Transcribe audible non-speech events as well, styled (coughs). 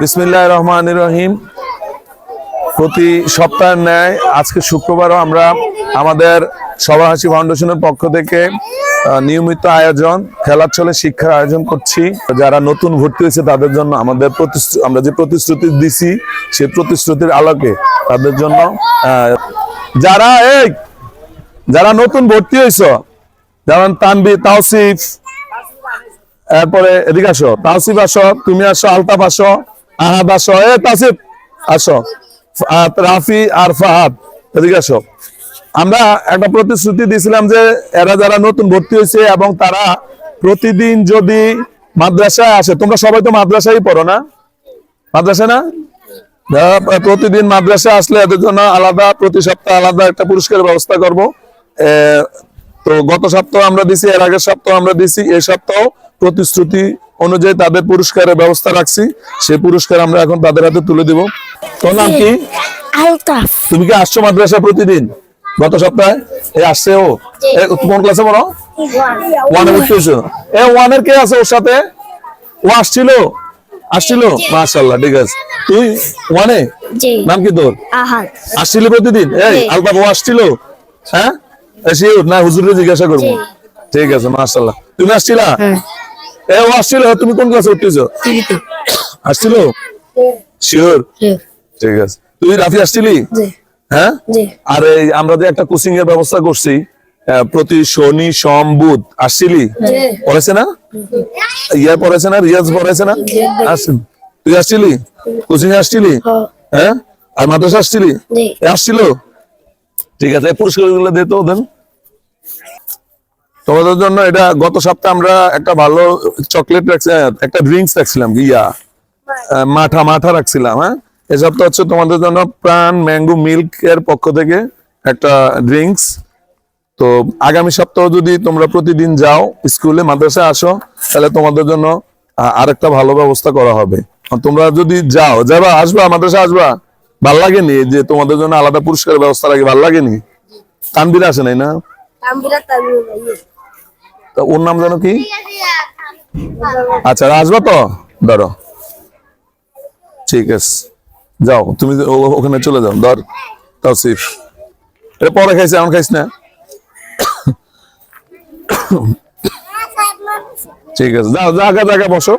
বিসমিল্লাহ রহমান রহিম। প্রতি সপ্তাহের ন্যায় আজকে শুক্রবারও আমরা আমাদের সবাহাসী ফাউন্ডেশনের পক্ষ থেকে নিয়মিত আয়োজন, খেলার ছলে শিক্ষার আয়োজন করছি। যারা নতুন ভর্তি হয়েছে তাদের জন্য আমাদের আমরা যে প্রতিশ্রুতি দিছি সেই প্রতিশ্রুতির আলোকে তাদের জন্য যারা এই, যারা নতুন ভর্তি হয়েছ, যেমন তানবি, তাওসিফ, এরপরে এদিকে আসো, তাওসিফ আসো, তুমি আসো, আলতাফ আসো এ, তাসিফ, আসো। রাফি আর ফাহাদ আমরা একটা প্রতিশ্রুতি দিয়েছিলাম যে এরা যারা নতুন ভর্তি হয়েছে এবং তারা প্রতিদিন যদি মাদ্রাসায় আসে, তোমরা সবাই তো মাদ্রাসায় পড়ো না? মাদ্রাসা না? প্রতিদিন মাদ্রাসায় আসলে এদের জন্য আলাদা, প্রতি সপ্তাহে আলাদা একটা পুরস্কারের ব্যবস্থা করব। তো গত সপ্তাহ আমরা দিছি, এর আগের সপ্তাহ আমরা দিছি এই সপ্তাহ প্রতিশ্রুতি অনুযায়ী তাদের পুরস্কারের ব্যবস্থা রাখছি। সেই পুরস্কার আমরা এখন তাদের হাতে তুলে দিব। তোর নাম কি? তুমি কি আসছো মাদ্রাসা প্রতিদিন? গত সপ্তাহে? এ আসছে ও? কোন ক্লাসে পড়ো? ওয়ানে হয়েছো এ ওয়ানের কে আছে ওর সাথে? ও আসছিল? আসছিল? মাশাল্লাহ ঠিক আছে। তুই ওয়ানে নাম কি তোর? আহাদ। আসছিল প্রতিদিন? এই। আলতাফ ও আসছিল? হ্যাঁ? এ, শিওর? না হুজুরে জিজ্ঞাসা করব। ঠিক আছে মাশাল্লাহ তুমি আসছিলা? এ আসছিল তুমি কোন ক্লাসে উঠতেছো? আসছিল? শিওর ঠিক আছে। তুই রাফি আসছিলি? হ্যাঁ? আর আমরা যে একটা কোচিং এর ব্যবস্থা করছি প্রতি শনি সোম বুধ আসছিলি? পড়েছে না? ইয়া পড়েছে না? রিয়াজ পড়েছে না? আসছেন তুই আসছিলি? কোচিং এ আসছিলি হ্যাঁ? আর মাদ্রাসা আসছিলি। আসছিল? ঠিক আছে পুরস্কারগুলো দিত ওদের তোমাদের জন্য এটা গত সপ্তাহে আমরা একটা ভালো চকলেট রাখছি একটা ড্রিঙ্কস রাখছিলাম ইয়া মাঠা মাঠা রাখছিলাম হ্যাঁ? এই সপ্তাহ হচ্ছে তোমাদের জন্য প্রাণ ম্যাঙ্গো মিল্ক এর পক্ষ থেকে একটা ড্রিঙ্কস তো আগামী সপ্তাহ যদি তোমরা প্রতিদিন যাও স্কুলে মাদ্রাসায় আসো তাহলে তোমাদের জন্য আরেকটা ভালো ব্যবস্থা করা হবে। তোমরা যদি যাও যাবা আসবা মাদ্রাসা আসবা ভালো লাগেনি যে তোমাদের জন্য আলাদা পুরস্কারের ব্যবস্থা লাগে ভালো লাগেনি? তানবির আসে নাই না? তা ওর নাম জানো কি? আচ্ছা আসবা তো? ধরো। ঠিক আছে। যাও, তুমি ওখানে চলে যাও। ধর তৌসিফ এটা পরে খাইছে এমন খাইছ না? (coughs) ঠিক আছে, যাও জায়গা জায়গা বসো।